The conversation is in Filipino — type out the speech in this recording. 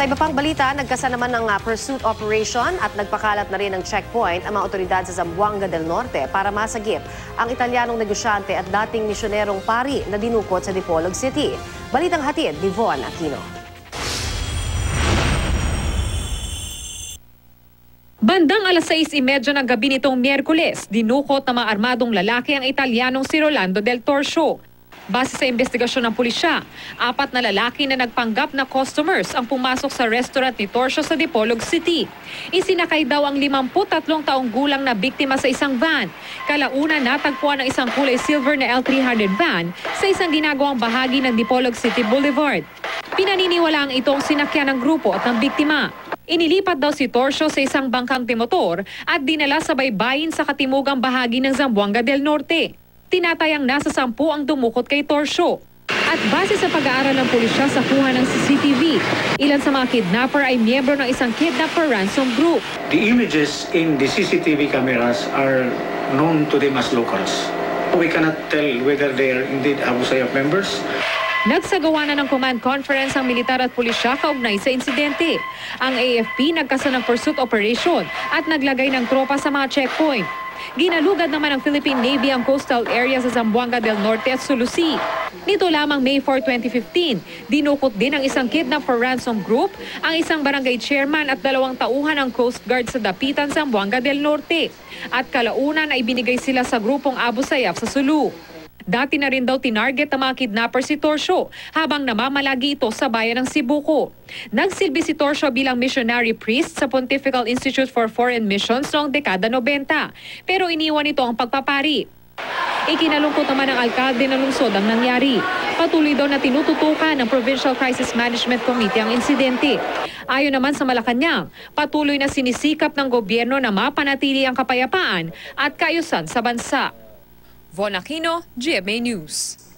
Sa iba pang balita, nagkasa naman ng ah, pursuit operation at nagpakalat na rin ng checkpoint ang mga otoridad sa Zamboanga del Norte para masagip ang Italianong negosyante at dating misyonerong pari na dinukot sa Dipolog City. Balitang hatid ni Von Aquino. Bandang alas 6.30 ng gabi nitong Miyerkules, dinukot ng mga armadong lalaki ang Italianong si Rolando del Torcio. Base sa investigasyon ng pulisya, apat na lalaki na nagpanggap na customers ang pumasok sa restaurant ni Torcio sa Dipolog City. Isinakay daw ang 53 taong gulang na biktima sa isang van. Kalauna natagpuan ang isang kulay silver na L300 van sa isang ginagawang bahagi ng Dipolog City Boulevard. Pinaniniwalaang itong sinakyan ng grupo at ng biktima. Inilipat daw si Torcio sa isang bangkang timotor at dinala sa baybayin sa katimugang bahagi ng Zamboanga del Norte. Tinatayang nasa sampu ang dumukot kay Torcio. At base sa pag-aaral ng pulisya sa kuha ng CCTV, ilan sa mga kidnapper ay miyembro ng isang kidnapper ransom group. The images in the CCTV cameras are known to them as locals. We cannot tell whether they are indeed Abu Sayyaf members. Nagsagawa na ng command conference ang militar at pulisya kaugnay sa insidente. Ang AFP nagkasa ng pursuit operation at naglagay ng tropa sa mga checkpoint. Ginalugad naman ng Philippine Navy ang coastal area sa Zamboanga del Norte at Sulusi. Nito lamang May 4, 2015, dinukot din ang isang kidnap for ransom group, ang isang barangay chairman at dalawang tauhan ng Coast Guard sa Dapitan, Zamboanga del Norte. At kalaunan ay binigay sila sa grupong Abu Sayyaf sa Sulu. Dati na rin daw tinarget ng mga kidnapper si Torcio habang namamalagi ito sa bayan ng Sibuko. Nagsilbi si Torcio bilang missionary priest sa Pontifical Institute for Foreign Missions noong dekada 90 pero iniwan ito ang pagpapari. Ikinalungkot naman ng alkalde ng lungsod ang nangyari. Patuloy daw na tinututukan ng Provincial Crisis Management Committee ang insidente. Ayon naman sa Malacanang, patuloy na sinisikap ng gobyerno na mapanatili ang kapayapaan at kaayusan sa bansa. Von Aquino, GMA News.